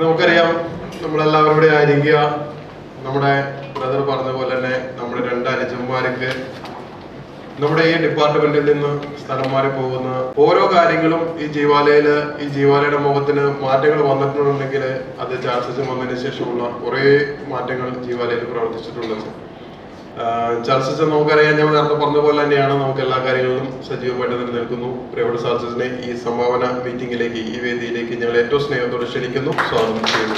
നമുക്കറിയാം നമ്മളെല്ലാവരും ഇവിടെ ആയിരിക്കുക. നമ്മുടെ ബ്രദർ പറഞ്ഞ പോലെ തന്നെ നമ്മുടെ രണ്ട് അനുജന്മാർക്ക് നമ്മുടെ ഈ ഡിപ്പാർട്ട്മെന്റിൽ നിന്ന് സ്ഥലം മാറി പോകുന്ന ഓരോ കാര്യങ്ങളും ഈ ജീവാലയിൽ ഈ ജീവാലയുടെ മുഖത്തിന് മാറ്റങ്ങൾ വന്നിട്ടുണ്ടെങ്കിൽ അത് ചാർജസ് വന്നതിന് ശേഷമുള്ള കുറേ മാറ്റങ്ങൾ ജീവാലയിൽ പ്രവർത്തിച്ചിട്ടുണ്ട്. ചാൾസസ് നമുക്കറിയാം ഞാൻ നേരത്തെ പറഞ്ഞ പോലെ തന്നെയാണ് നമുക്ക് എല്ലാ കാര്യങ്ങളിലും സജീവമായിട്ട് തന്നെ നിൽക്കുന്നു പ്രിയപ്പെട്ട ചാൾസസിനെ ഈ സംഭാവന മീറ്റിംഗിലേക്ക് ഈ വേദിയിലേക്ക് ഞങ്ങൾ ഏറ്റവും സ്നേഹത്തോടെ ക്ഷണിക്കുന്നു. സ്വാഗതം ചെയ്യുന്നു.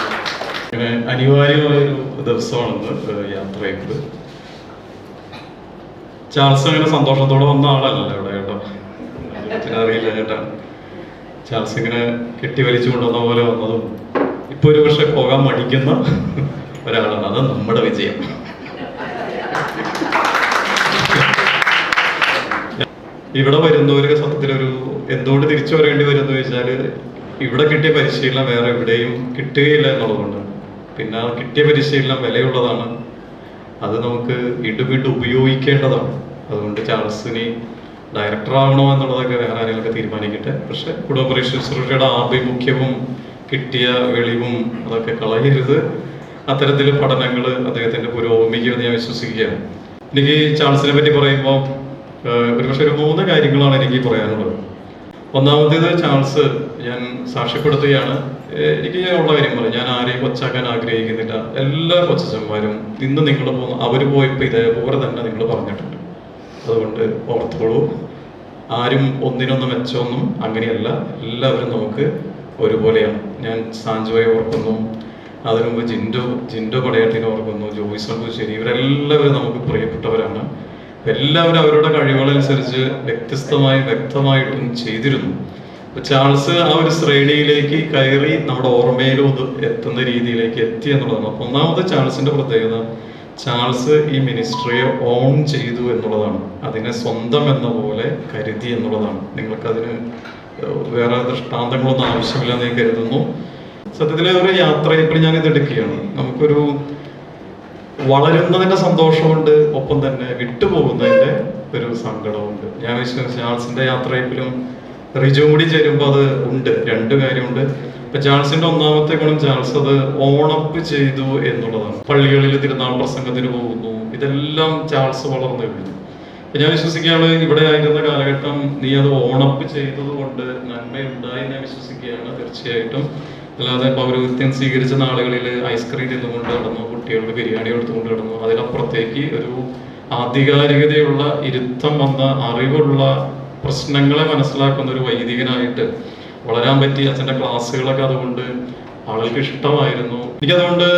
അങ്ങനെ അനിവാര്യമായൊരു ദിവസമാണെന്ന് യാത്രയ്ക്ക് ചാൾസ് അങ്ങനെ സന്തോഷത്തോടെ വന്ന ആളല്ല ഇവിടെ കേട്ടോ. അറിയില്ല ചേട്ടാ. ചാൾസ് ഇങ്ങനെ കെട്ടി വലിച്ചു കൊണ്ടുവന്ന പോലെ വന്നതും ഇപ്പൊ ഒരു പക്ഷെ പോകാൻ മടിക്കുന്ന ഒരാളാണ്. അത് നമ്മുടെ വിജയം. ഇവിടെ വരുന്നവർക്ക് സത്യത്തിലൊരു എന്തുകൊണ്ട് തിരിച്ചു വരേണ്ടി വരും എന്ന് ചോദിച്ചാൽ ഇവിടെ കിട്ടിയ പരിശീലനം വേറെ എവിടെയും കിട്ടുകയില്ല എന്നുള്ളതുകൊണ്ടാണ് പിന്നെ കിട്ടിയ പരിശീലനം വിലയുള്ളതാണ്. അത് നമുക്ക് വീണ്ടും വീണ്ടും ഉപയോഗിക്കേണ്ടതാണ്. അതുകൊണ്ട് ചാൾസിനി ഡയറക്ടർ ആവണോ എന്നുള്ളതൊക്കെ വേറെ ആരെങ്കിലൊക്കെ തീരുമാനിക്കട്ടെ. പക്ഷെ കുടുംബ ശുശ്രൂഷയുടെ ആഭിമുഖ്യവും കിട്ടിയ വെളിവും അതൊക്കെ കളയരുത്. അത്തരത്തിൽ പഠനങ്ങൾ അദ്ദേഹത്തിന്റെ പുരോഗമിക്കുമെന്ന് ഞാൻ വിശ്വസിക്കുകയാണ്. എനിക്ക് ചാൾസിനെ പറ്റി പറയുമ്പോൾ ഒരുപക്ഷെ ഒരു മൂന്ന് കാര്യങ്ങളാണ് എനിക്ക് പറയാനുള്ളത്. ഒന്നാമത്തേത് ചാൾസ് ഞാൻ സാക്ഷ്യപ്പെടുത്തുകയാണ്. എനിക്ക് ഉള്ള കാര്യം പറയും. ഞാൻ ആരെയും കൊച്ചാക്കാൻ ആഗ്രഹിക്കുന്നില്ല. എല്ലാ കൊച്ചന്മാരും ഇന്ന് നിങ്ങൾ പോകുന്ന അവർ പോയപ്പോൾ ഇതേപോലെ തന്നെ നിങ്ങൾ പറഞ്ഞിട്ടുണ്ട്. അതുകൊണ്ട് ഓർത്തോളൂ ആരും ഒന്നിനൊന്നും മെച്ചമൊന്നും അങ്ങനെയല്ല. എല്ലാവരും നമുക്ക് ഒരുപോലെയാണ്. ഞാൻ സാഞ്ചോയെ ഓർക്കുന്നു. അതിനു മുമ്പ് ജിൻഡോ ജിൻഡോ പടയാട്ടിനെ ഓർക്കുന്നു. ജോയിസ് അമ്പൂശ്ശേരി ഇവരെല്ലാവരും നമുക്ക് പ്രിയപ്പെട്ടവരാണ്. എല്ലാവരും അവരുടെ കഴിവുകളനുസരിച്ച് വ്യത്യസ്തമായി വ്യക്തമായിട്ടും ചെയ്തിരുന്നു. ചാൾസ് ആ ഒരു ശ്രേണിയിലേക്ക് കയറി നമ്മുടെ ഓർമ്മയിലും ഇത് എത്തുന്ന രീതിയിലേക്ക് എത്തി എന്നുള്ളതാണ്. അപ്പൊ ഒന്നാമത് ചാൾസിന്റെ പ്രത്യേകത ചാൾസ് ഈ മിനിസ്ട്രിയെ ഓൺ ചെയ്തു എന്നുള്ളതാണ്. അതിനെ സ്വന്തം എന്ന പോലെ കരുതി എന്നുള്ളതാണ്. നിങ്ങൾക്കതിന് വേറെ ദൃഷ്ടാന്തങ്ങളൊന്നും ആവശ്യമില്ല എന്ന് കരുതുന്നു. സത്യത്തിൽ ഒരു യാത്ര ഇപ്പോൾ ഞാൻ ഇത് എടുക്കുകയാണ്. നമുക്കൊരു വളരുന്നതിന്റെ സന്തോഷമുണ്ട് ഒപ്പം തന്നെ വിട്ടുപോകുന്നതിന്റെ ഒരു സങ്കടമുണ്ട് ഞാൻ വിശ്വസിച്ച ചാൾസിന്റെ യാത്രയിലും റിജു കൂടി ചേരുമ്പോൾ അത് ഉണ്ട് രണ്ട് കാര്യമുണ്ട്. ഇപ്പൊ ചാൾസിന്റെ ഒന്നാമത്തെ ഗുണം ചാൾസ് അത് ഓണപ്പ് ചെയ്തു എന്നുള്ളതാണ്. പള്ളികളിൽ തിരുനാൾ പ്രസംഗത്തിന് പോകുന്നു ഇതെല്ലാം ചാൾസ് വളർന്നു കഴിഞ്ഞു. ഞാൻ വിശ്വസിക്കുകയാണ് ഇവിടെ ആയിരുന്ന കാലഘട്ടം നീ അത് ഓണപ്പ് ചെയ്തത് കൊണ്ട് നന്മയുണ്ടായി ഞാൻ വിശ്വസിക്കുകയാണ് തീർച്ചയായിട്ടും. അല്ലാതെ പൗരോഹിത്യം സ്വീകരിച്ച നാളുകളിൽ ഐസ്ക്രീം തിന്നുകൊണ്ട് നടന്നു കുട്ടികളുടെ ബിരിയാണി എടുത്തുകൊണ്ട് നടന്നു അതിനപ്പുറത്തേക്ക് ഒരു ആധികാരികതയുള്ള ഇരുത്തം വന്ന അറിവുള്ള പ്രശ്നങ്ങളെ മനസ്സിലാക്കുന്ന ഒരു വൈദികനായിട്ട് വളരാൻ പറ്റിയ അച്ഛന്റെ ക്ലാസ്സുകളൊക്കെ അതുകൊണ്ട് ആളുകൾക്ക് ഇഷ്ടമായിരുന്നു. എനിക്കതുകൊണ്ട്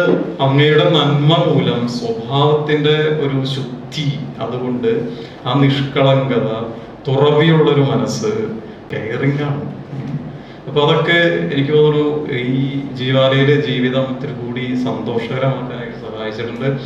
അങ്ങയുടെ നന്മ മൂലം സ്വഭാവത്തിന്റെ ഒരു ശുദ്ധി അതുകൊണ്ട് ആ നിഷ്കളങ്കത തുറവിയുള്ളൊരു മനസ്സ് കെയറിംഗ് ആണ്. അപ്പൊ അതൊക്കെ എനിക്ക് തോന്നുന്നു ഈ ജീവാലയിലെ ജീവിതം ഇത്തിരി കൂടി സന്തോഷകരമാക്കാനായിട്ട് സഹായിച്ചിട്ടുണ്ട്.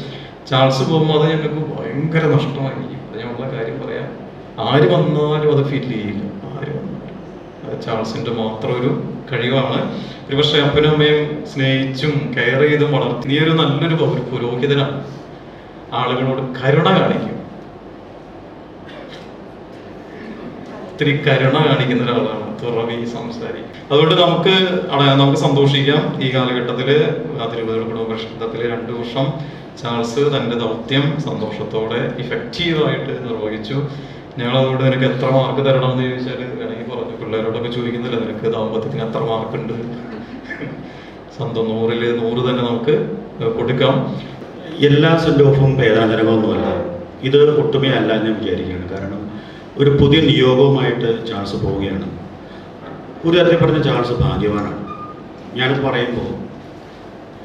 ചാൾസ് പോകുമ്പോൾ അത് ഞങ്ങൾക്ക് ഭയങ്കര നഷ്ടമായി അത് ഞങ്ങളുടെ കാര്യം പറയാം. ആര് വന്നാലും അത് ഫീൽ ചെയ്യില്ല. ആര് വന്നാലും. ചാൾസിന്റെ മാത്രം ഒരു കഴിവാണ്. ഒരു പക്ഷേ അപ്പനും അമ്മയും സ്നേഹിച്ചും കെയർ ചെയ്തും വളർത്തി നീ ഒരു നല്ലൊരു പൗര- പുരോഹിതനാണ്. ആളുകളോട് കരുണ കാണിക്കും. ഒത്തിരി കരുണ കാണിക്കുന്ന ഒരാളാണ്. തുറവി സംസാരിക്കും അതുകൊണ്ട് നമുക്ക് നമുക്ക് സന്തോഷിക്കാം. ഈ കാലഘട്ടത്തിൽ തിരുവനന്തപുരം കുടുംബക്ഷേത്രത്തിൽ രണ്ടു വർഷം ചാൾസ് തന്റെ ദൗത്യം സന്തോഷത്തോടെ ഇഫക്റ്റീവായിട്ട് നിർവഹിച്ചു. ഞങ്ങൾ അതുകൊണ്ട് നിനക്ക് എത്ര മാർക്ക് തരണം എന്ന് ചോദിച്ചാൽ വേണമെങ്കിൽ പറഞ്ഞു. പിള്ളേരോടൊക്കെ ചോദിക്കുന്നില്ല നിനക്ക് ദാമ്പത്യത്തിന് എത്ര മാർക്ക് ഉണ്ട്? സ്വന്തം നൂറിൽ നൂറ് തന്നെ നമുക്ക് കൊടുക്കാം. എല്ലാ സെൻഡ് ഓഫും ഇത് ഒട്ടുമേ അല്ല ഞാൻ വിചാരിക്കുകയാണ്. കാരണം ഒരു പുതിയ നിയോഗവുമായിട്ട് ചാൾസ് പോവുകയാണ്. ഒരു പറഞ്ഞ ചാൾസ് ഭാഗ്യവാനാണ്. ഞാനിത് പറയുമ്പോൾ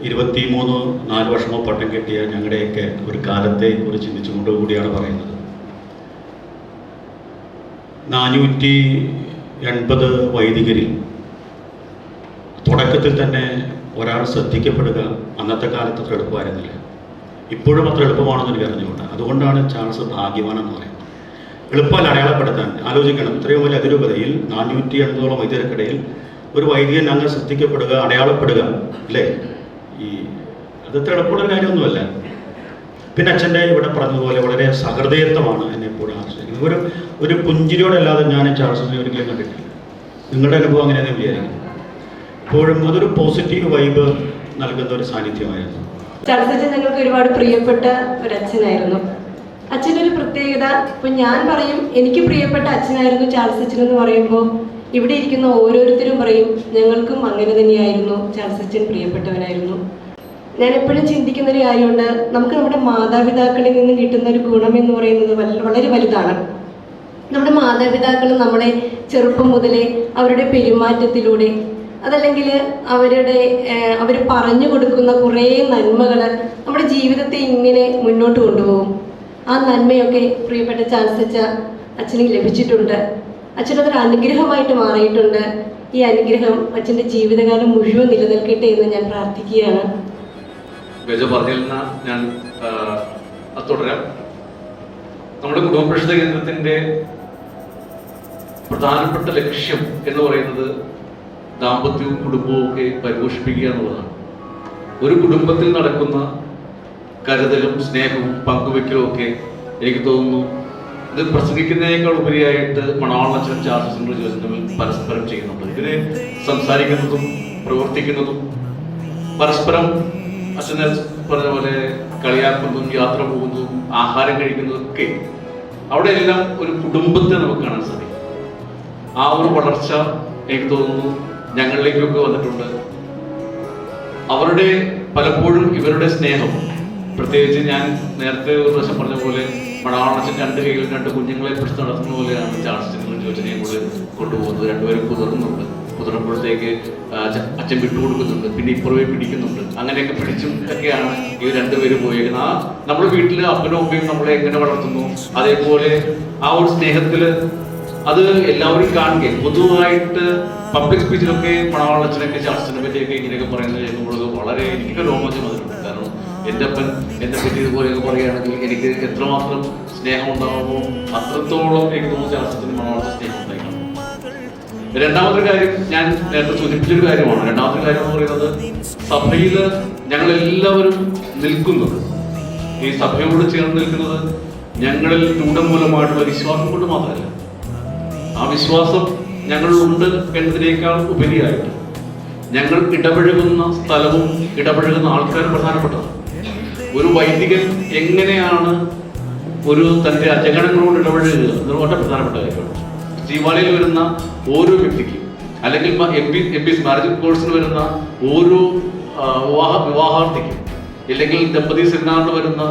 ഇരുപത്തി മൂന്ന് നാല് വർഷമോ പട്ടം കിട്ടിയ ഞങ്ങളുടെയൊക്കെ ഒരു കാലത്തെ ഒരു ചിന്തിച്ചുകൊണ്ട് കൂടിയാണ് പറയുന്നത്. നാനൂറ്റി എൺപത് വൈദികരിൽ തുടക്കത്തിൽ തന്നെ ഒരാൾ ശ്രദ്ധിക്കപ്പെടുക അന്നത്തെ കാലത്ത് അത്ര എളുപ്പമായിരുന്നില്ല. ഇപ്പോഴും അത്ര എളുപ്പമാണെന്ന് എനിക്ക് അറിഞ്ഞുകൊണ്ട് അതുകൊണ്ടാണ് ചാൾസ് ഭാഗ്യവാനെന്ന് പറയുന്നത്. എളുപ്പമല്ല അടയാളപ്പെടുത്താൻ. ആലോചിക്കണം. ഇത്രയും വലിയ അതിരൂപതയിൽ നാനൂറ്റി എൺപതോളം വൈദ്യർക്കിടയിൽ ഒരു വൈദ്യൻ അങ്ങ് ശ്രദ്ധിക്കപ്പെടുക അടയാളപ്പെടുക അല്ലേ? ഈ അതത്ര എളുപ്പമുള്ള കാര്യമൊന്നുമല്ല. പിന്നെ അച്ഛന്റെ ഇവിടെ പറഞ്ഞതുപോലെ വളരെ സഹൃദയത്വമാണ് എന്നെ എപ്പോഴും ആശ്രയിക്കുന്നത്. ഒരു ഒരു പുഞ്ചിരിയോടെ അല്ലാതെ ഞാൻ ചാൾസിനെ ഒരിക്കലും കണ്ടിട്ടില്ല. നിങ്ങളുടെ അനുഭവം അങ്ങനെയാണ് വിചാരിക്കുന്നു ഇപ്പോഴും അതൊരു പോസിറ്റീവ് വൈബ് നൽകുന്ന ഒരു സാന്നിധ്യമായിരുന്നു. ചാൾസച്ചൻ ഞങ്ങൾക്ക് ഒരുപാട് പ്രിയപ്പെട്ട ഒരു അച്ഛനായിരുന്നു. അച്ഛനൊരു പ്രത്യേകത. ഇപ്പൊ ഞാൻ പറയും എനിക്ക് പ്രിയപ്പെട്ട അച്ഛനായിരുന്നു ചാൾസ് അച്ഛൻ എന്ന് പറയുമ്പോൾ ഇവിടെ ഇരിക്കുന്ന ഓരോരുത്തരും പറയും ഞങ്ങൾക്കും അങ്ങനെ തന്നെയായിരുന്നു ചാൾസ് അച്ഛൻ പ്രിയപ്പെട്ടവനായിരുന്നു. ഞാൻ എപ്പോഴും ചിന്തിക്കുന്ന ഒരു കാര്യമുണ്ട് നമുക്ക് നമ്മുടെ മാതാപിതാക്കളിൽ നിന്ന് കിട്ടുന്ന ഒരു ഗുണം എന്ന് പറയുന്നത് വളരെ വലുതാണ്. നമ്മുടെ മാതാപിതാക്കൾ നമ്മളെ ചെറുപ്പം മുതലേ അവരുടെ പെരുമാറ്റത്തിലൂടെ അതല്ലെങ്കിൽ അവരുടെ അവർ പറഞ്ഞു കൊടുക്കുന്ന കുറേ നന്മകൾ നമ്മുടെ ജീവിതത്തെ ഇങ്ങനെ മുന്നോട്ട് കൊണ്ടുപോകും. ആ നന്മയൊക്കെ പ്രിയപ്പെട്ട ചാൻസച്ച അച്ഛന് ലഭിച്ചിട്ടുണ്ട്. അച്ഛനതൊരു അനുഗ്രഹമായിട്ട് മാറിയിട്ടുണ്ട്. ഈ അനുഗ്രഹം അച്ഛന്റെ ജീവിതകാലം മുഴുവൻ നിലനിൽക്കട്ടെ എന്ന് ഞാൻ പ്രാർത്ഥിക്കുകയാണ്. ഗജ പറഞ്ഞ ഞാൻ തുടരാം. നമ്മുടെ കുടുംബപ്രേക്ഷിത കേന്ദ്രത്തിന്റെ പ്രധാനപ്പെട്ട ലക്ഷ്യം എന്ന് പറയുന്നത് ദാമ്പത്യവും കുടുംബവും ഒക്കെ പരിപോഷിപ്പിക്കുക എന്നുള്ളതാണ്. ഒരു കുടുംബത്തിൽ നടക്കുന്ന കരുതലും സ്നേഹവും പങ്കുവെക്കലും ഒക്കെ എനിക്ക് തോന്നുന്നു. ഇത് പ്രസംഗിക്കുന്നതിനേക്കാൾ ഉപരിയായിട്ട് മണവാളച്ചൻ ചാർജസും ജോലി തമ്മിൽ പരസ്പരം ചെയ്യുന്നുണ്ട്. ഇവർ സംസാരിക്കുന്നതും പ്രവർത്തിക്കുന്നതും പരസ്പരം അച്ഛന പറഞ്ഞ പോലെ കളിയാക്കുന്നതും യാത്ര പോകുന്നതും ആഹാരം കഴിക്കുന്നതും ഒക്കെ അവിടെ എല്ലാം ഒരു കുടുംബത്തെ നമുക്ക് കാണാൻ സാധിക്കും. ആ ഒരു വളർച്ച എനിക്ക് തോന്നുന്നു ഞങ്ങളിലേക്കൊക്കെ വന്നിട്ടുണ്ട്. അവരുടെ പലപ്പോഴും ഇവരുടെ സ്നേഹം പ്രത്യേകിച്ച് ഞാൻ നേരത്തെ ഒരു പ്രാവശ്യം പറഞ്ഞ പോലെ മണവാളച്ചൻ രണ്ട് കൈകളിൽ രണ്ട് കുഞ്ഞുങ്ങളെ പിടിച്ച് നടത്തുന്ന പോലെയാണ് ചാൾസിനും ജോജനയും കൂടെ കൊണ്ടുപോകുന്നത്. രണ്ടുപേരും കുതിർന്നുണ്ട്. കുതിർന്നപ്പോഴത്തേക്ക് ആ, അച്ഛൻ- വിട്ടുകൊടുക്കുന്നുണ്ട് പിന്നെ ഇപ്പുറമേ പിടിക്കുന്നുണ്ട്. അങ്ങനെയൊക്കെ പിടിച്ചും ഒക്കെയാണ് ഈ രണ്ടുപേരും പോയേക്കുന്നത് ആ നമ്മുടെ വീട്ടിൽ അപ്പനും അമ്മയും നമ്മളെ എങ്ങനെ വളർത്തുന്നു? അതേപോലെ ആ ഒരു സ്നേഹത്തിൽ അത് എല്ലാവരും കാണുകയും പൊതുവായിട്ട് പബ്ലിക് സ്പീച്ചിലൊക്കെ മണവാളച്ചനൊക്കെ ശാസ്ത്രത്തിനെ പറ്റിയൊക്കെ ഇങ്ങനെയൊക്കെ പറയുന്നത് കേൾക്കുമ്പോഴൊക്കെ വളരെ എനിക്കൊക്കെ രോമാഞ്ചം കാരണം എന്റെ അപ്പൻ എന്നെ പറ്റി ഇതുപോലെയൊക്കെ പറയുകയാണെങ്കിൽ എനിക്ക് എത്രമാത്രം സ്നേഹം ഉണ്ടാകുമോ അത്രത്തോളം എനിക്ക് തോന്നുന്ന ശാസ്ത്രത്തിന് മലയാളത്തിൽ സ്നേഹം ഉണ്ടായിരുന്നു രണ്ടാമത്തെ കാര്യം ഞാൻ നേരത്തെ സൂചിപ്പിച്ചൊരു കാര്യമാണ്. രണ്ടാമത്തെ കാര്യം എന്ന് പറയുന്നത് സഭയിൽ ഞങ്ങളെല്ലാവരും നിൽക്കുന്നത് ഈ സഭയോട് ചേർന്ന് നിൽക്കുന്നത് ഞങ്ങളിൽ രൂഢമൂലമായിട്ടുള്ള വിശ്വാസം കൊണ്ട് മാത്രമല്ല. ആ വിശ്വാസം ഞങ്ങളിലുണ്ട് എന്നതിനേക്കാൾ ഉപരിയായിട്ട് ഞങ്ങൾ ഇടപഴകുന്ന സ്ഥലവും ഇടപഴകുന്ന ആൾക്കാരും പ്രധാനപ്പെട്ടതാണ് ഒരു വൈദികൻ എങ്ങനെയാണ് ഒരു തന്റെ അജഗണങ്ങളോട് ഇടപഴകുക? എന്ന് വളരെ പ്രധാനപ്പെട്ട കാര്യമാണ്. ജീവാളിയിൽ വരുന്ന ഓരോ വ്യക്തിക്കും അല്ലെങ്കിൽ M P M P marriage കോഴ്സിന് വരുന്ന ഓരോ വിവാഹ വിവാഹാർത്ഥിക്കും ഇല്ലെങ്കിൽ ദമ്പതി സെമിനാറിന് വരുന്ന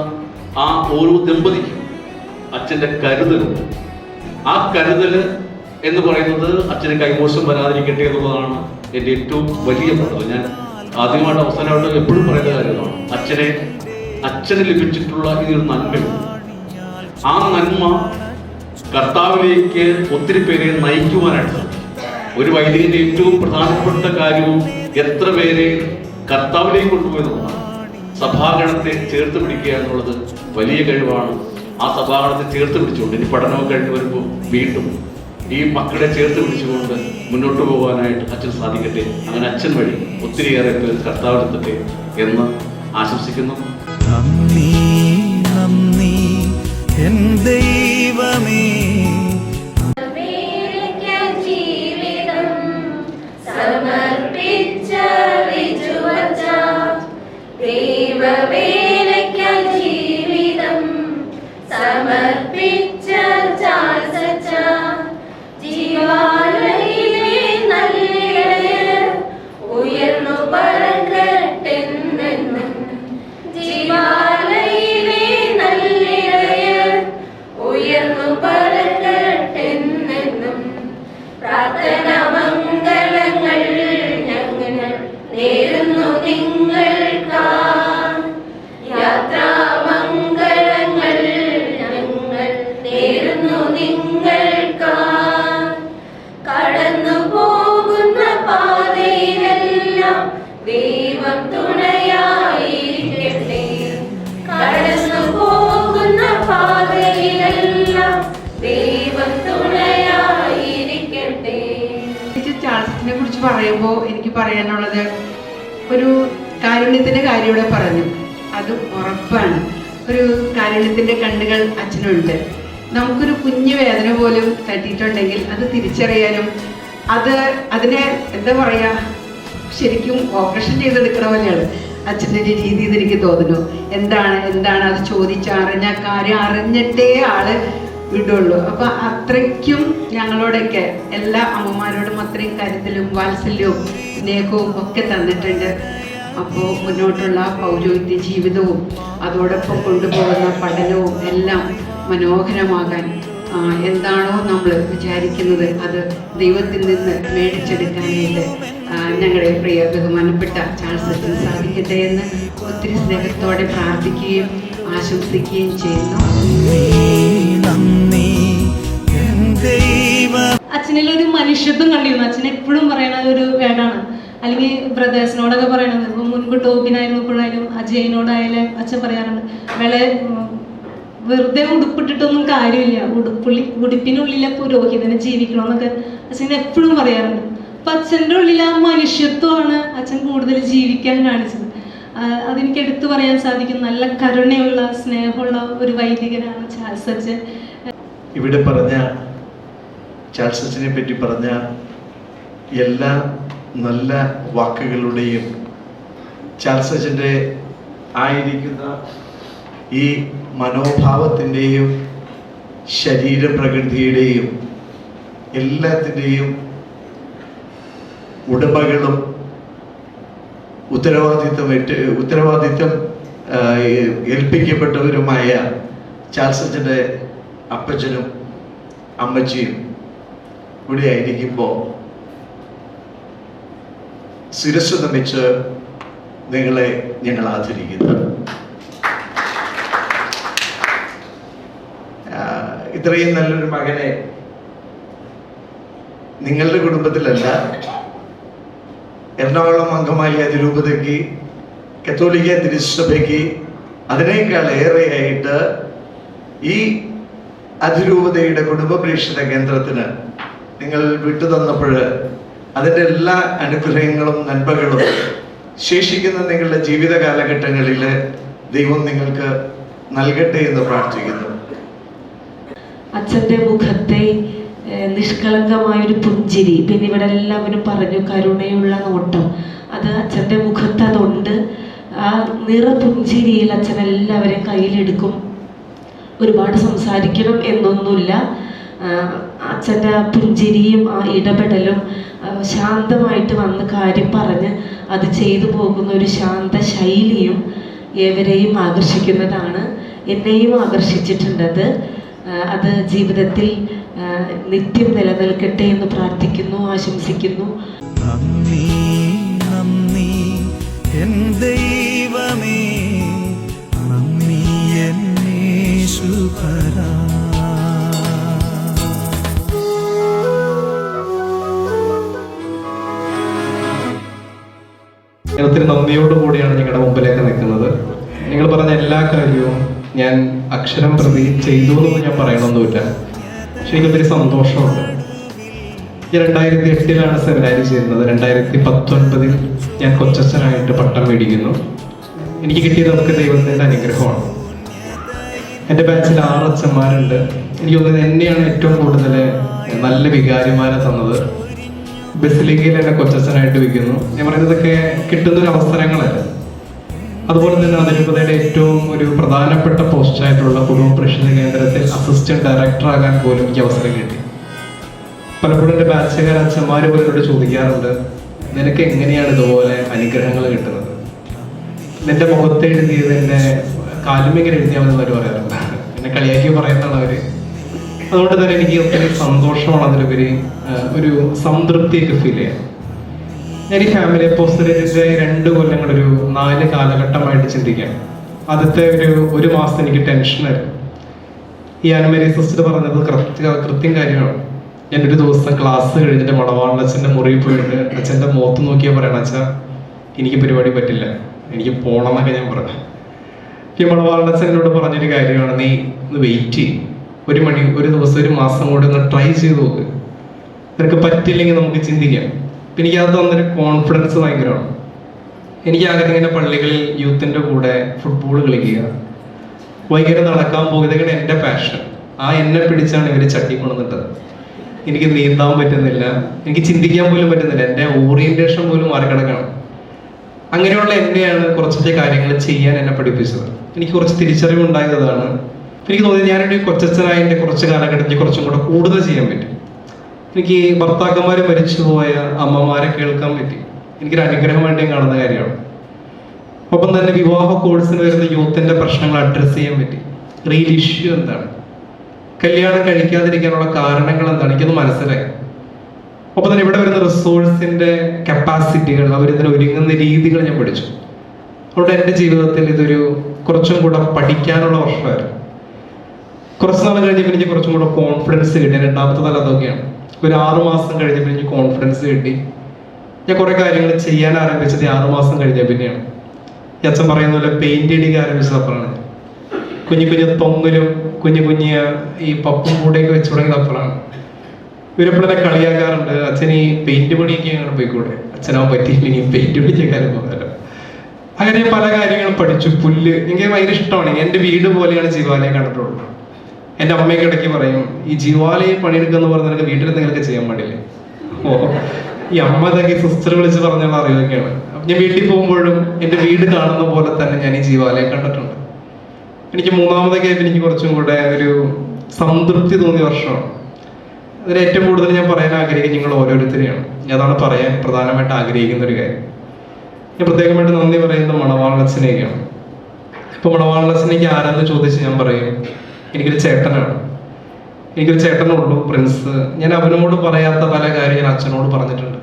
ആ ഓരോ ദമ്പതിക്കും അച്ഛന്റെ കരുതലുണ്ട് ആ കരുതൽ എന്ന് പറയുന്നത് അച്ഛന് കൈമോശം വരാതിരിക്കട്ടെ എന്നുള്ളതാണ് എന്റെ ഏറ്റവും വലിയ പ്രാർത്ഥന ഞാൻ ആദ്യമായിട്ട് അവസാനമായിട്ട് എപ്പോഴും പറയുന്ന കാര്യമാണ് അച്ഛനെ അച്ഛന് ലഭിച്ചിട്ടുള്ള ഈ ഒരു നന്മയുണ്ട്. ആ നന്മ കർത്താവിലേക്ക് ഒത്തിരി പേരെ നയിക്കുവാനായിട്ട് ഒരു വൈദികന്റെ ഏറ്റവും പ്രധാനപ്പെട്ട കാര്യവും എത്ര പേരെ കർത്താവിലേക്ക് കൊണ്ടുപോയതാണ് സഭാഗണത്തെ ചേർത്ത് പിടിക്കുക എന്നുള്ളത് വലിയ കഴിവാണ്. ആ സഭാഗണത്തെ ചേർത്ത് പിടിച്ചുകൊണ്ട് ഇനി പഠനവും കഴിഞ്ഞ് വരുമ്പോൾ വീണ്ടും ഈ മക്കളെ ചേർത്ത് പിടിച്ചുകൊണ്ട് മുന്നോട്ട് പോകാനായിട്ട് അച്ഛൻ സാധിക്കട്ടെ. അങ്ങനെ അച്ഛൻ വഴി ഒത്തിരിയേറെ പേർ കർത്താവിലെത്തട്ടെ എന്ന് ആശംസിക്കുന്നു. നന്ദി നന്ദി. എൻ ദൈവമേ. സമർപ്പിച്ച വിജുവച്ച പ്രാർത്ഥന കാരുണ്യത്തിന്റെ കാര്യം ഇവിടെ പറഞ്ഞു. അത് ഉറപ്പാണ്. ഒരു കാരുണ്യത്തിന്റെ കണ്ണുകൾ അച്ഛനുണ്ട്. നമുക്കൊരു കുഞ്ഞു വേദന പോലും തട്ടിയിട്ടുണ്ടെങ്കിൽ അത് തിരിച്ചറിയാനും അത് അതിനെ എന്താ പറയാ ശരിക്കും ഓപ്പറേഷൻ ചെയ്തെടുക്കണ പോലെയാണ്. അച്ഛന്റെ ഒരു രീതി എനിക്ക് തോന്നുന്നു. എന്താണ് എന്താണ്? അത് ചോദിച്ച് അറിഞ്ഞ കാര്യം അറിഞ്ഞിട്ടേ ആൾ വിടുള്ളൂ. അപ്പൊ അത്രയ്ക്കും ഞങ്ങളോടൊക്കെ എല്ലാ അമ്മമാരോടും അത്രയും കരുതലും വാത്സല്യവും സ്നേഹവും ഒക്കെ തന്നിട്ടുണ്ട്. അപ്പോൾ മുന്നോട്ടുള്ള പൗരോഹിത്യ ജീവിതവും അതോടൊപ്പം കൊണ്ടുപോകുന്ന പഠനവും എല്ലാം മനോഹരമാകാൻ എന്താണോ നമ്മൾ വിചാരിക്കുന്നത് അത് ദൈവത്തിൽ നിന്ന് മേടിച്ചെടുക്കാനായിട്ട് ഞങ്ങളെ ഞങ്ങളുടെ പ്രിയ ബഹുമാനപ്പെട്ട ചാൾസ് അച്ഛന് സാധിക്കട്ടെ എന്ന് ഒത്തിരി സ്നേഹത്തോടെ പ്രാർത്ഥിക്കുകയും ആശംസിക്കുകയും ചെയ്യുന്നു. അച്ഛനിൽ ഒരു മനുഷ്യത്വം കണ്ടിരുന്നു. അച്ഛൻ എപ്പോഴും പറയണ ഒരു വേടാണ് അല്ലെങ്കിൽ ബ്രദേഴ്സിനോടൊക്കെ പറയണത്. ഇപ്പം മുൻപ് ടോബിനായിരുന്നപ്പോഴായാലും അജയനോടായാലും അച്ഛൻ പറയാറുണ്ട് വെളെ വെറുതെ ഉടുപ്പിട്ടിട്ടൊന്നും കാര്യമില്ല. ഉടുപ്പുള്ളി ഉടുപ്പിനുള്ളിലെ പുരോഹിതനെ ജീവിക്കണം എന്നൊക്കെ അച്ഛൻ എപ്പോഴും പറയാറുണ്ട്. അപ്പൊ അച്ഛന്റെ ഉള്ളിൽ ആ മനുഷ്യത്വമാണ് അച്ഛൻ കൂടുതൽ ജീവിക്കാൻ കാണിച്ചത്. അതെനിക്ക് എടുത്തു പറയാൻ സാധിക്കും. നല്ല കരുണയുള്ള സ്നേഹമുള്ള ഒരു വൈദികനാണ് ചാൾസ് അച്ഛൻ. ഇവിടെ പറഞ്ഞ ചാൾസസിനെ പറ്റി പറഞ്ഞ എല്ലാ നല്ല വാക്കുകളുടെയും ചാൾസസിന്റെ ആയിരിക്കുന്ന ഈ മനോഭാവത്തിന്റെയും ശരീരപ്രകൃതിയുടെയും എല്ലാത്തിന്റെയും ഉടമകളും ഉത്തരവാദിത്വം ഏറ്റ ഉത്തരവാദിത്വം ഏൽപ്പിക്കപ്പെട്ടവരുമായ ചാൾസച്ചന്റെ അപ്പച്ചനും അമ്മച്ചിയും ഇവിടെ ആയിരിക്കുമ്പോൾ ശിരസ് നമിച്ച് നിങ്ങളെ ഞങ്ങൾ ആദരിക്കുന്നു. ഇത്രയും നല്ലൊരു മകനെ നിങ്ങളുടെ കുടുംബത്തിലല്ല എറണാകുളം അങ്കമാലി അതിരൂപതയ്ക്ക് കത്തോലിക്ക തിരുസഭയ്ക്ക് അതിനേക്കാൾ ഏറെയായിട്ട് ഈ അതിരൂപതയുടെ കുടുംബ പ്രേക്ഷണ കേന്ദ്രത്തിന് നിങ്ങൾ വിട്ടു തന്നപ്പോൾ അതിന്റെ എല്ലാ അനുഗ്രഹങ്ങളും നന്മകളും ശേഷിക്കുന്ന നിങ്ങളുടെ ജീവിത കാലഘട്ടങ്ങളിൽ ദൈവം നിങ്ങൾക്ക് നൽകട്ടെ എന്ന് പ്രാർത്ഥിക്കുന്നു. അച്ഛന്റെ മുഖത്തെ നിഷ്കളങ്കമായ നിഷ്കളങ്കമായൊരു പുഞ്ചിരി. പിന്നെ ഇവിടെ എല്ലാവരും പറഞ്ഞു കരുണയുള്ള നോട്ടം. അത് അച്ഛന്റെ മുഖത്ത് അതുണ്ട്. ആ നിറപുഞ്ചിരിയിൽ അച്ഛൻ എല്ലാവരെയും കയ്യിലെടുക്കും. ഒരുപാട് സംസാരിക്കണം എന്നൊന്നുമില്ല. അച്ഛന്റെ പുഞ്ചിരിയും ആ ഇടപെടലും ശാന്തമായിട്ട് വന്ന് കാര്യം പറഞ്ഞ് അത് ചെയ്തു പോകുന്ന ഒരു ശാന്ത ശൈലിയും ഏവരെയും ആകർഷിക്കുന്നതാണ്. എന്നെയും ആകർഷിച്ചിട്ടുണ്ടത് അത്. ജീവിതത്തിൽ നിത്യം നിലനിൽക്കട്ടെ എന്ന് പ്രാർത്ഥിക്കുന്നു ആശംസിക്കുന്നു. എൻ ദൈവമേ. നന്ദി എന്നേശുപരാ ഞാൻ ഒത്തിരി നന്ദിയോടു കൂടിയാണ് നിങ്ങളുടെ മുമ്പിലേക്ക് നിൽക്കുന്നത്. നിങ്ങൾ പറഞ്ഞ എല്ലാ കാര്യവും ഞാൻ അക്ഷരം പ്രതി ചെയ്തു എന്ന് ഞാൻ പറയണമെന്നില്ല പക്ഷെ എനിക്കൊത്തിരി സന്തോഷമുണ്ട്. ഞാൻ രണ്ടായിരത്തി എട്ടിലാണ് സെമിനാരി ചെയ്യുന്നത് രണ്ടായിരത്തി പത്തൊൻപതിൽ ഞാൻ കൊച്ചച്ഛനായിട്ട് പട്ടം മേടിക്കുന്നു. എനിക്ക് കിട്ടിയത് നമുക്ക് ദൈവത്തിന്റെ അനുഗ്രഹമാണ്. എന്റെ ബാച്ചിൽ ആറ് അച്ഛന്മാരുണ്ട്. എനിക്ക് തോന്നുന്നത് എന്നെയാണ് ഏറ്റവും കൂടുതൽ നല്ല വികാരിമാരെ തന്നത്. ബസിലിക്കയിൽ എന്നെ കൊച്ചച്ഛനായിട്ട് വയ്ക്കുന്നു ഞാൻ പറയുന്നതൊക്കെ കിട്ടുന്ന ഒരു അവസരങ്ങളല്ല? അതുപോലെ തന്നെ അതിരൂപതയുടെ ഏറ്റവും ഒരു പ്രധാനപ്പെട്ട പോസ്റ്റായിട്ടുള്ള കുടുംബ പ്രശ്ന കേന്ദ്രത്തിൽ അസിസ്റ്റന്റ് ഡയറക്ടർ ആകാൻ പോലും എനിക്ക് അവസരം കിട്ടി. പലപ്പോഴും എന്റെ ബാച്ചുകാർ അച്ഛന്മാർ പോലും എന്നോട് ചോദിക്കാറുണ്ട് നിനക്ക് എങ്ങനെയാണ് ഇതുപോലെ അനുഗ്രഹങ്ങൾ കിട്ടുന്നത്? നിന്റെ മുഖത്ത് എഴുതിയത് എന്നെ കാലുമിങ്ങനെ എഴുതിയാൽ മതി പറയാറുണ്ട്. എന്നെ കളിയാക്കി പറയുന്നതാണ് അവർ. അതുകൊണ്ട് തന്നെ എനിക്ക് ഒത്തിരി സന്തോഷമാണ് അതിലുപരി ഒരു സംതൃപ്തിയൊക്കെ ഫീൽ ചെയ്യാം ഞാൻ ഈ ഫാമിലി പോസ്റ്ററിന്റെ രണ്ട് കൊല്ലങ്ങൾ ഒരു നാല് കാലഘട്ടമായിട്ട് ചിന്തിക്കാം ആദ്യത്തെ ഒരു ഒരു മാസം എനിക്ക് ടെൻഷനായിരുന്നു ഈ ആനമേരി സിസ്റ്റർ പറഞ്ഞത് കൃത്യ കാര്യമാണ്. ഞാൻ ഒരു ദിവസം ക്ലാസ് കഴിഞ്ഞിട്ട് മടവാളിൽ അച്ഛന്റെ മുറിയിൽ പോയിട്ട് അച്ഛന്റെ മുഖത്ത് നോക്കിയാൽ പറയണം അച്ഛാ എനിക്ക് പരിപാടി പറ്റില്ല. എനിക്ക് പോകണം എന്നൊക്കെ ഞാൻ പറഞ്ഞു. ഈ മടവാളിന്റെ അച്ഛനോട് പറഞ്ഞൊരു കാര്യമാണ് നീ ഒന്ന് വെയിറ്റ് ചെയ്യും. ഒരു മണി ഒരു ദിവസം ഒരു മാസം കൂടെ ഒന്ന് ട്രൈ ചെയ്ത് നോക്ക്. നിനക്ക് പറ്റില്ലെങ്കിൽ നമുക്ക് ചിന്തിക്കാം. പിന്നെ എനിക്ക് അത് തന്നൊരു കോൺഫിഡൻസ് ഭയങ്കരമാണ്. എനിക്ക് ആഗ്രഹം ഇങ്ങനെ പള്ളികളിൽ യൂത്തിന്റെ കൂടെ ഫുട്ബോൾ കളിക്കുക. വൈകുന്നേരം നടക്കാൻ പോകുന്നതാണ് എന്റെ പാഷൻ ആ എന്നെ പിടിച്ചാണ് ഇവർ ചട്ടി കൊണ്ടുവന്നിട്ടത് എനിക്ക് നീന്താൻ പറ്റുന്നില്ല. എനിക്ക് ചിന്തിക്കാൻ പോലും പറ്റുന്നില്ല. എന്റെ ഓറിയന്റേഷൻ പോലും മറികടക്കണം അങ്ങനെയുള്ള എന്നെയാണ് കുറച്ചൊക്കെ കാര്യങ്ങൾ ചെയ്യാൻ എന്നെ പഠിപ്പിച്ചത്. എനിക്ക് കുറച്ച് തിരിച്ചറിവ് ഉണ്ടായതാണ് എനിക്ക് തോന്നി ഞാനൊരു കൊച്ചച്ഛനായതിന്റെ കുറച്ച് കാലഘട്ടത്തിൽ കുറച്ചും കൂടെ കൂടുതൽ ചെയ്യാൻ പറ്റും. എനിക്ക് ഭർത്താക്കന്മാർ മരിച്ചുപോയ അമ്മമാരെ കേൾക്കാൻ പറ്റി. എനിക്കൊരു അനുഗ്രഹമായിട്ട് ഞാൻ കാണുന്ന കാര്യമാണ്. ഒപ്പം തന്നെ വിവാഹ കോഴ്സിന് വരുന്ന യൂത്തിന്റെ പ്രശ്നങ്ങൾ അഡ്രസ്സ് ചെയ്യാൻ പറ്റി. റിയൽ ഇഷ്യൂ എന്താണ്? കല്യാണം കഴിക്കാതിരിക്കാനുള്ള കാരണങ്ങൾ എന്താണ്? എനിക്കൊന്ന് മനസ്സിലായി. ഒപ്പം തന്നെ ഇവിടെ വരുന്ന റിസോഴ്സിന്റെ കപ്പാസിറ്റികൾ അവരിതിന് ഒരുങ്ങുന്ന രീതികൾ ഞാൻ പഠിച്ചു. അതുകൊണ്ട് എന്റെ ജീവിതത്തിൽ ഇതൊരു കുറച്ചും കൂടെ പഠിക്കാനുള്ള വർഷമായിരുന്നു. കുറച്ച് നാൾ കഴിഞ്ഞപ്പോൾ എനിക്ക് കുറച്ചും കൂടെ കോൺഫിഡൻസ് കിട്ടി. രണ്ടാമത്തെ തല അതൊക്കെയാണ്. ഒരു ആറു മാസം കഴിഞ്ഞപ്പോൾ എനിക്ക് കോൺഫിഡൻസ് കിട്ടി. ഞാൻ കുറെ കാര്യങ്ങൾ ചെയ്യാൻ ആരംഭിച്ചത് ആറു മാസം കഴിഞ്ഞ പിന്നെയാണ്. അച്ഛൻ പറയുന്ന പോലെ പെയിന്റ് അടിക്കാൻ ആരംഭിച്ചത് അപ്പോഴാണ്. കുഞ്ഞു കുഞ്ഞു തൊങ്ങലും കുഞ്ഞു കുഞ്ഞു ഈ പപ്പും കൂടെയൊക്കെ വെച്ച് തുടങ്ങിയത് അപ്പോഴാണ്. ഇവരെപ്പോഴെ കളിയാക്കാറുണ്ട്. അച്ഛൻ ഈ പെയിന്റ് പണിയൊക്കെ അങ്ങനെ പോയിക്കൂടെ? അച്ഛനാവാൻ പറ്റിയില്ലെങ്കിൽ പെയിന്റ് പണിച്ചേക്കാനും പോകാലോ അങ്ങനെ പല കാര്യങ്ങളും പഠിച്ചു. പുല്ല് എനിക്ക് ഭയങ്കര ഇഷ്ടമാണ്. എന്റെ വീട് പോലെയാണ് ജീവാലയം കണ്ടിട്ടുള്ളത്. എന്റെ അമ്മയൊക്കെ ഇടയ്ക്ക് പറയും ഈ ജീവാലയം പണിയെടുക്കുക എന്ന് പറഞ്ഞാൽ നിനക്ക് വീട്ടിൽ നിങ്ങൾക്ക് ചെയ്യാൻ പാടില്ലേ? ഓ ഈ അമ്മ ഇതൊക്കെ സിസ്റ്റർ വിളിച്ച് പറഞ്ഞുള്ള അറിവൊക്കെയാണ്. ഞാൻ വീട്ടിൽ പോകുമ്പോഴും എന്റെ വീട് കാണുന്ന പോലെ തന്നെ ഞാൻ ഈ ജീവാലയം കണ്ടിട്ടുണ്ട്. എനിക്ക് മൂന്നാമതൊക്കെ ആയപ്പോൾ എനിക്ക് കുറച്ചും കൂടെ ഒരു സംതൃപ്തി തോന്നിയ വർഷമാണ്. അതിൽ ഏറ്റവും കൂടുതൽ ഞാൻ പറയാൻ ആഗ്രഹിക്കുന്നത് നിങ്ങൾ ഓരോരുത്തരെയാണ്. ഞാൻ അതാണ് പറയാൻ പ്രധാനമായിട്ട് ആഗ്രഹിക്കുന്ന ഒരു കാര്യം. ഞാൻ പ്രത്യേകമായിട്ട് നന്ദി പറയുന്നത് മണവാളച്ചനെയൊക്കെയാണ്. ഇപ്പൊ മണവാളച്ചനേക്ക് ആരാന്ന് ചോദിച്ച് ഞാൻ പറയും എനിക്കൊരു ചേട്ടനാണ്. എനിക്കൊരു ചേട്ടനുള്ളൂ പ്രിൻസ്. ഞാൻ അവനോട് പറയാത്ത പല കാര്യം ഞാൻ അച്ഛനോട് പറഞ്ഞിട്ടുണ്ട്.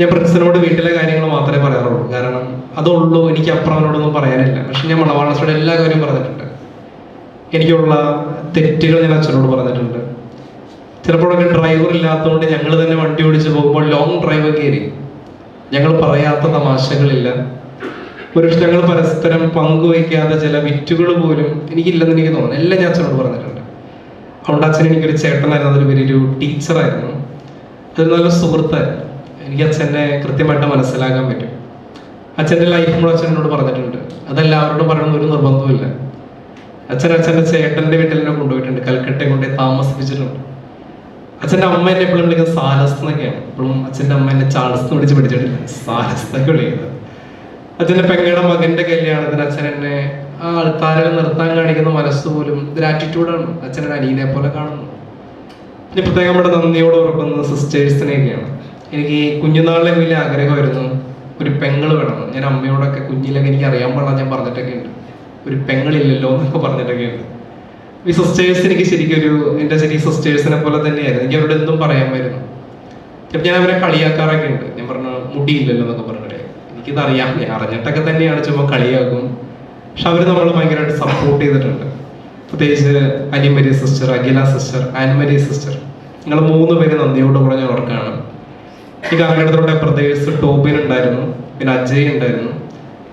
ഞാൻ പ്രിൻസിനോട് വീട്ടിലെ കാര്യങ്ങൾ മാത്രമേ പറയാറുള്ളൂ. കാരണം അതുള്ളൂ എനിക്ക് അപ്പുറം അവനോടൊന്നും പറയാനില്ല. പക്ഷെ ഞാൻ മണവാളച്ചനോട് എല്ലാ കാര്യവും പറഞ്ഞിട്ടുണ്ട്. എനിക്കുള്ള തെറ്റുകൾ ഞാൻ അച്ഛനോട് പറഞ്ഞിട്ടുണ്ട്. ചിലപ്പോഴൊക്കെ ഡ്രൈവർ ഇല്ലാത്തതുകൊണ്ട് ഞങ്ങൾ തന്നെ വണ്ടി ഓടിച്ച് പോകുമ്പോൾ ലോങ് ഡ്രൈവ് കയറി. ഞങ്ങൾ പറയാത്ത തമാശകളില്ല. ഒരു ഞങ്ങൾ പരസ്പരം പങ്കുവയ്ക്കാത്ത ചില വിറ്റുകൾ പോലും എനിക്കില്ലെന്ന് എനിക്ക് തോന്നുന്നു. എല്ലാം ഞാൻ അച്ഛനോട് പറഞ്ഞിട്ടുണ്ട്. അതുകൊണ്ട് അച്ഛൻ എനിക്കൊരു ചേട്ടനായിരുന്നു. അതൊരു വലിയൊരു ടീച്ചറായിരുന്നു. അതൊരു നല്ല സുഹൃത്തായിരുന്നു. എനിക്ക് അച്ഛനെ കൃത്യമായിട്ട് മനസ്സിലാക്കാൻ പറ്റും. അച്ഛന്റെ ലൈഫ് കൂടെ അച്ഛൻ എന്നോട് പറഞ്ഞിട്ടുണ്ട്. അതെല്ലാവരോടും പറയണമെന്ന് ഒരു നിർബന്ധവുമില്ല. അച്ഛൻ അച്ഛന്റെ ചേട്ടന്റെ വീട്ടിൽ എന്നെ കൊണ്ടുപോയിട്ടുണ്ട്. കൽക്കട്ടയെ കൊണ്ടുപോയി താമസിപ്പിച്ചിട്ടുണ്ട്. അച്ഛന്റെ അമ്മ എന്നെ എപ്പോഴും വിളിക്കുന്നത് സാലസ് എന്നൊക്കെയാണ്. ഇപ്പോഴും അച്ഛന്റെ അമ്മ എന്നെ ചാൾസ് എന്ന് വിളിച്ച് പഠിച്ചിട്ടില്ല. സാലസ് എന്നൊക്കെ വിളിക്കുന്നത്. അച്ഛന്റെ പെങ്ങയുടെ മകന്റെ കല്യാണത്തിന് അച്ഛൻ എന്നെ ആ ആൾക്കാരെ നിർത്താൻ കാണിക്കുന്ന മനസ്സ് പോലും ഇതൊരു ആറ്റിറ്റ്യൂഡാണ് അച്ഛനെ അനിയനെ പോലെ കാണുന്നു. പിന്നെ പ്രത്യേകം നമ്മുടെ നന്ദിയോട് ഓർക്കുന്നത് സിസ്റ്റേഴ്സിനെയൊക്കെയാണ് എനിക്ക് കുഞ്ഞുനാളിലെ വലിയ ആഗ്രഹമായിരുന്നു ഒരു പെങ്ങൾ വേണം. ഞാൻ അമ്മയോടൊക്കെ കുഞ്ഞിലൊക്കെ എനിക്ക് അറിയാൻ പാടില്ല ഞാൻ പറഞ്ഞിട്ടൊക്കെ ഉണ്ട്. ഒരു പെങ്ങളില്ലല്ലോ എന്നൊക്കെ പറഞ്ഞിട്ടൊക്കെ ഉണ്ട്. ഈ സിസ്റ്റേഴ്സ് എനിക്ക് ശരിക്കും ഒരു എന്റെ ശരി സിസ്റ്റേഴ്സിനെ പോലെ തന്നെയായിരുന്നു. എനിക്ക് അവരോട് എന്തും പറയാമായിരുന്നു ചിലപ്പോൾ ഞാൻ അവരെ കളിയാക്കാറൊക്കെ ഉണ്ട്. ഞാൻ പറഞ്ഞു മുടിയില്ലല്ലോ എന്നൊക്കെ പറഞ്ഞിട്ട്. എനിക്കിത് അറിയാം ഞാൻ അറിഞ്ഞിട്ടൊക്കെ തന്നെയാണ് ചുമ്മാ കളിയാക്കും. പക്ഷെ അവർ നമ്മൾ ഭയങ്കരമായിട്ട് സപ്പോർട്ട് ചെയ്തിട്ടുണ്ട്. പ്രത്യേകിച്ച് Annmary sister Akhila sister Annmary sister നിങ്ങൾ മൂന്ന് പേര് നന്ദിയോട് കൂടെ ഞാൻ ഓർക്കാണ് ഈ കാലഘട്ടത്തിലൂടെ പ്രത്യേകിച്ച് ടോബിൻ ഉണ്ടായിരുന്നു പിന്നെ അജയ് ഉണ്ടായിരുന്നു.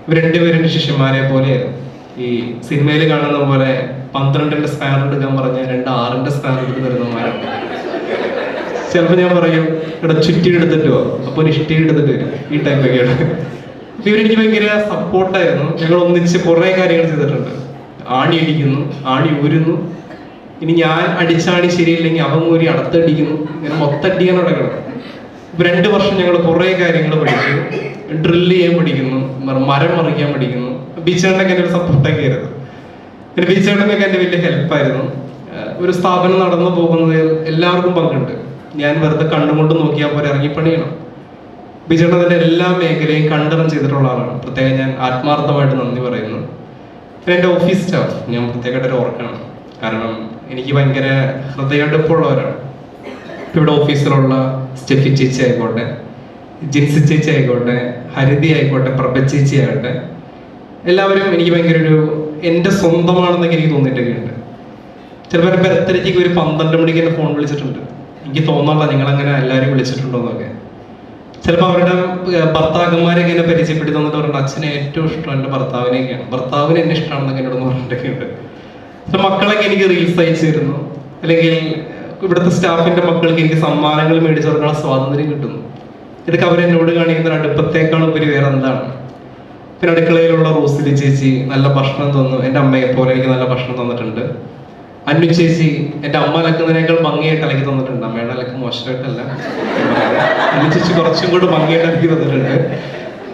ഇവർ രണ്ടുപേരും ശിഷ്യന്മാരെ പോലെയായിരുന്നു. ഈ സിനിമയിൽ കാണുന്ന പോലെ പന്ത്രണ്ടിന്റെ സ്പാനർ എടുക്കാൻ പറഞ്ഞ രണ്ട് ആറിന്റെ സ്പാനർ എടുത്ത് തരുന്നവന്മാരാണ് ചിലപ്പോൾ ഞാൻ പറയും ഇവിടെ ചുറ്റി എടുത്തിട്ടോ അപ്പൊ ഒരു ഇഷ്ടി എടുത്തിട്ട് വരും ഈ ടൈപ്പൊക്കെയാണ് ഇവരെനിക്ക് ഭയങ്കര സപ്പോർട്ടായിരുന്നു ഞങ്ങൾ ഒന്നിച്ച് കുറെ കാര്യങ്ങൾ ചെയ്തിട്ടുണ്ട്. ആണി അടിക്കുന്നു ആണി ഊരുന്നു. ഇനി ഞാൻ അടിച്ചാണി ശരിയില്ലെങ്കിൽ അവൻ ഊരി അടുത്തടിക്കുന്നു. ഇങ്ങനെ മൊത്തടിക്കാൻ തുടങ്ങണം. രണ്ട് വർഷം ഞങ്ങൾ കുറെ കാര്യങ്ങൾ പഠിച്ചു. ഡ്രില്ല് ചെയ്യാൻ പഠിക്കുന്നു മരം മറിക്കാൻ പഠിക്കുന്നു. ബീച്ചേട്ടനൊക്കെ എന്റെ ഒരു സപ്പോർട്ടൊക്കെ ആയിരുന്നു പിന്നെ ബീച്ചേട്ടനൊക്കെ എന്റെ വലിയ ഹെൽപ്പായിരുന്നു ഒരു സ്ഥാപനം നടന്നു പോകുന്നതിൽ എല്ലാവർക്കും പങ്കുണ്ട്. ഞാൻ വെറുതെ കണ്ണുകൊണ്ട് നോക്കിയാൽ പോലെ ഇറങ്ങിപ്പണിയണം. അതിന്റെ എല്ലാ മേഖലയും കണ്ടനം ചെയ്തിട്ടുള്ള ആളാണ്. പ്രത്യേകം ഞാൻ ആത്മാർത്ഥമായിട്ട് നന്ദി പറയുന്നു. പിന്നെ എന്റെ ഓഫീസ് സ്റ്റാഫ് ഞാൻ പ്രത്യേകമായിട്ട് ഓർക്കണം കാരണം എനിക്ക് ഭയങ്കര ഹൃദയടുപ്പുള്ളവരാണ്. ഇവിടെ ഓഫീസിലുള്ള സ്റ്റെഫി ചേച്ചി ആയിക്കോട്ടെ ജിൻസി ചേച്ചി ആയിക്കോട്ടെ ഹരിതി ആയിക്കോട്ടെ പ്രഭ ചേച്ചി എല്ലാവരും എനിക്ക് ഭയങ്കര ഒരു എന്റെ സ്വന്തമാണെന്നൊക്കെ എനിക്ക് തോന്നിയിട്ടൊക്കെ ഉണ്ട് ചിലപ്പോൾ ഒരു പന്ത്രണ്ട് മണിക്ക് എന്നെ ഫോൺ വിളിച്ചിട്ടുണ്ട്. എനിക്ക് തോന്നാറില്ല നിങ്ങളങ്ങനെ എല്ലാവരും വിളിച്ചിട്ടുണ്ടോ എന്നൊക്കെ ചിലപ്പോൾ അവരുടെ ഭർത്താക്കന്മാരെ ഇങ്ങനെ പരിചയപ്പെടുത്തി തന്നിട്ട് പറഞ്ഞു അച്ഛനെ ഏറ്റവും ഇഷ്ടം എന്റെ ഭർത്താവിനെയൊക്കെയാണ്. ഭർത്താവിന് എന്നെ ഇഷ്ടമാണെന്നൊക്കെ എന്നോട് പറഞ്ഞിട്ടൊക്കെ ഉണ്ട് ചില മക്കളൊക്കെ എനിക്ക് റീൽസ് അയച്ചു തരുന്നു. അല്ലെങ്കിൽ ഇവിടുത്തെ സ്റ്റാഫിന്റെ മക്കൾക്ക് എനിക്ക് സമ്മാനങ്ങൾ മേടിച്ചു കൊടുക്കാനുള്ള സ്വാതന്ത്ര്യം കിട്ടുന്നു. ഇതൊക്കെ അവരെന്നോട് കാണിക്കുന്ന അടുപ്പത്തേക്കാൾ ഉപരി വേറെ എന്താണ്? പിന്നെ അടുക്കളയിലുള്ള റോസിലി ചേച്ചി നല്ല ഭക്ഷണം തന്നു. എന്റെ അമ്മയെ പോലെ എനിക്ക് നല്ല ഭക്ഷണം തന്നിട്ടുണ്ട്. അന്നു ചേച്ചി എന്റെ അമ്മ അലക്കുന്നതിനേക്കാൾ ഭംഗിയായിട്ട് അലക്കി തന്നിട്ടുണ്ട്. മോശമായിട്ടല്ല. ചേച്ചി കുറച്ചും കൂടെ ഭംഗിയായിട്ട്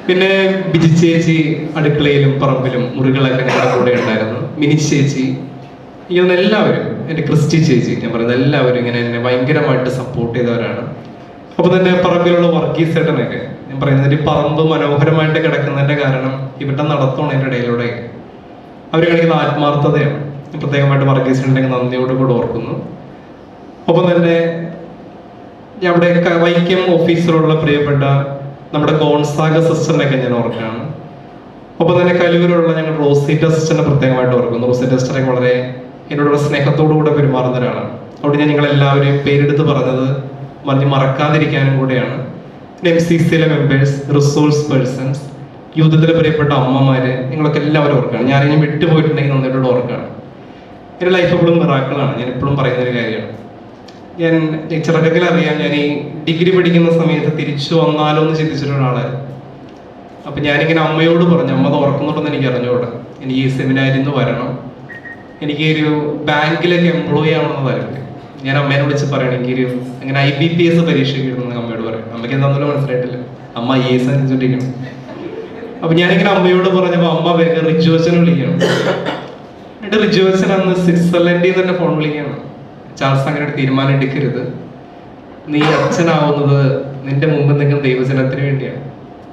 പിന്നെ ബിജി ചേച്ചി അടുക്കളയിലും പറമ്പിലും മുറികളൊക്കെ ഞങ്ങളുടെ കൂടെ ഉണ്ടായിരുന്നു. മിനി ചേച്ചി ഇങ്ങനെ എല്ലാവരും എന്റെ ക്രിസ്റ്റി ചേച്ചി ഞാൻ പറയുന്നത് എല്ലാവരും ഇങ്ങനെ എന്നെ ഭയങ്കരമായിട്ട് സപ്പോർട്ട് ചെയ്തവരാണ്. അപ്പൊ തന്നെ പറമ്പിലുള്ള വർഗീസ് ചേട്ടനൊക്കെ ഞാൻ പറയുന്നത് ഈ പറമ്പ് മനോഹരമായിട്ട് കിടക്കുന്നതിന്റെ കാരണം ഇവിടെ നടത്തണം എന്റെ ഇടയിലൂടെ. അവർ കളിക്കുന്ന ആത്മാർത്ഥതയാണ്. പ്രത്യേകമായിട്ട് വർഗീസ് നന്ദിയോട് കൂടെ ഓർക്കുന്നു. ഒപ്പം തന്നെ അവിടെ വൈക്കം ഓഫീസിലുള്ള പ്രിയപ്പെട്ട നമ്മുടെ കോൺസാഗ സിസ്റ്ററിനെയൊക്കെ ഞാൻ ഓർക്കുകയാണ്. ഒപ്പം തന്നെ കലൂരുള്ള ഞങ്ങൾ റോസി ടെസ്റ്റിനെ പ്രത്യേകമായിട്ട് ഓർക്കുന്നു. റോസി സിസ്റ്റർ വളരെ എന്നോടുള്ള സ്നേഹത്തോടുകൂടെ പെരുമാറുന്ന ഒരാളാണ്. അവിടെ ഞാൻ നിങ്ങളെല്ലാവരെയും പേരെടുത്ത് പറഞ്ഞത് പറഞ്ഞ് മറക്കാതിരിക്കാനും കൂടെയാണ്. എം സി സിയിലെ മെമ്പേഴ്സ് റിസോഴ്സ് പേഴ്സൺസ് യൂഥത്തിലെ പ്രിയപ്പെട്ട അമ്മമാര് നിങ്ങളൊക്കെ എല്ലാവരും ഓർക്കുകയാണ്. ഞാൻ ഇനി വിട്ടുപോയിട്ടുണ്ടെങ്കിൽ നന്നായിട്ട് ഓർക്കുകയാണ്. എന്റെ ലൈഫ് എപ്പോഴും മിറാക്കളാണ് ഞാൻ എപ്പോഴും പറയുന്ന ഒരു കാര്യമാണ്. ഞാൻ ചെറുപ്പത്തിൽ അറിയാം. ഞാൻ ഈ ഡിഗ്രി പഠിക്കുന്ന സമയത്ത് തിരിച്ചു വന്നാലോ എന്ന് ചിന്തിച്ചിട്ട് ഒരാളായിരുന്നു. അപ്പൊ ഞാനിങ്ങനെ അമ്മയോട് പറഞ്ഞു അമ്മ തുറക്കുന്നുണ്ടെന്ന് എനിക്ക് അറിഞ്ഞുകൂടാ. എനിക്ക് ഈ സെമിനാരിൽ നിന്ന് വരണം. എനിക്ക് ഒരു ബാങ്കിലൊക്കെ എംപ്ലോയി താല്പര്യം ഞാൻ അമ്മേനെ വിളിച്ച് പറയണം എനിക്കൊരു അങ്ങനെ ഐ ബി പി എസ് പരീക്ഷ ഇരുന്ന് അമ്മയോട് പറയും അമ്മയ്ക്ക് എന്താണെന്നല്ലോ മനസ്സിലായിട്ടില്ല. അമ്മ ഐ എസ് അനുസരിച്ചിരിക്കണം അപ്പൊ ഞാനിങ്ങനെ അമ്മയോട് പറഞ്ഞപ്പോ അമ്മ വേഗം റിജുവച്ചനെ വിളിക്കണം. എന്നിട്ട് റിജുവച്ചൻ അന്ന് സ്വിറ്റ്സർലൻഡിൽ തന്നെ ഫോൺ വിളിക്കണം ചാൾസ് അങ്ങനെ ഒരു തീരുമാനം എടുക്കരുത്. നീ അച്ഛനാവുന്നത് നിന്റെ മുമ്പ് നിൽക്കുന്ന ദൈവജനത്തിന് വേണ്ടിയാണ്.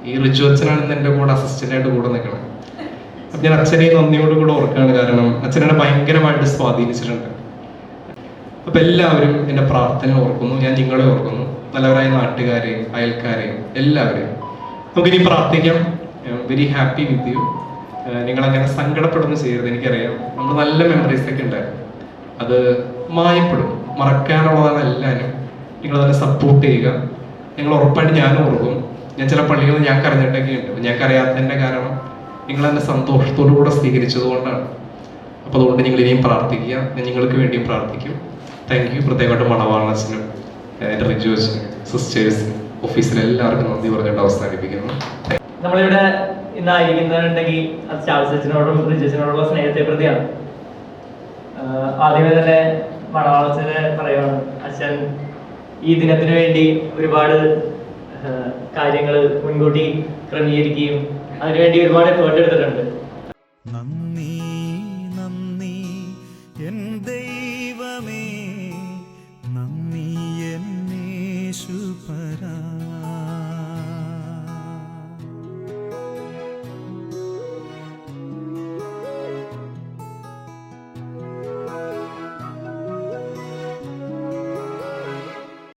ഈ റിച്ചു അച്ഛനാണ് എന്റെ കൂടെ അസിസ്റ്റന്റായിട്ട് കൂടെ നിൽക്കണം. അപ്പൊ ഞാൻ അച്ഛനെ നന്ദിയോട് കൂടെ ഓർക്കുകയാണ് കാരണം അച്ഛനെ ഭയങ്കരമായിട്ട് സ്വാധീനിച്ചിട്ടുണ്ട്. അപ്പൊ എല്ലാവരും എന്റെ പ്രാർത്ഥന ഓർക്കുന്നു. ഞാൻ നിങ്ങളെ ഓർക്കുന്നു. നല്ലവരായ നാട്ടുകാരെ അയൽക്കാരെ എല്ലാവരെയും. നമുക്കിനി പ്രാർത്ഥിക്കാം. വെരി ഹാപ്പി വിത്ത് യു നിങ്ങൾ അങ്ങനെ സങ്കടപ്പെടുന്നു ചെയ്യരുത് എനിക്കറിയാം. നമ്മൾ നല്ല മെമ്മറീസ് ഒക്കെ ഉണ്ടായിരുന്നു. അത് മായപ്പെടും. മറക്കാനുള്ളതാണ് എല്ലാവരും. നിങ്ങൾ അതിനെ സപ്പോർട്ട് ചെയ്യുക. നിങ്ങൾ ഉറപ്പായിട്ട് ഞാനും ഓർക്കും ഞാൻ ചില പള്ളികൾ ഞാൻ കരഞ്ഞിട്ടൊക്കെ ഉണ്ട് ഞാൻ അറിയാത്തതിന്റെ കാരണം നിങ്ങൾ എന്നെ സന്തോഷത്തോടു കൂടെ സ്വീകരിച്ചത് കൊണ്ടാണ്. അപ്പോൾ അതുകൊണ്ട് നിങ്ങൾ ഇനിയും പ്രാർത്ഥിക്കുക. ഞാൻ നിങ്ങൾക്ക് വേണ്ടിയും പ്രാർത്ഥിക്കും. താങ്ക് യു പ്രത്യേകമായിട്ട് മണവാളച്ചനും എന്റെ റിജുവേഴ്സിനും സിസ്റ്റേഴ്സിനും ഓഫീസിലെ എല്ലാവർക്കും നന്ദി പറഞ്ഞിട്ട് അവസാനിപ്പിക്കുന്നു. നമ്മളിവിടെ ഇന്നായിരിക്കുന്നുണ്ടെങ്കിൽ അത് ചാൾസ് അച്ഛനോടും റിജസിനോടുള്ള സ്നേഹത്തെ പ്രതിയാണ് ആദ്യമേ തന്നെ മണവാളച്ചന് പറയുവാണ്. അച്ഛൻ ഈ ദിനത്തിന് വേണ്ടി ഒരുപാട് കാര്യങ്ങൾ മുൻകൂട്ടി ക്രമീകരിക്കുകയും അതിനുവേണ്ടി ഒരുപാട് എഫേർട്ട് എടുത്തിട്ടുണ്ട്.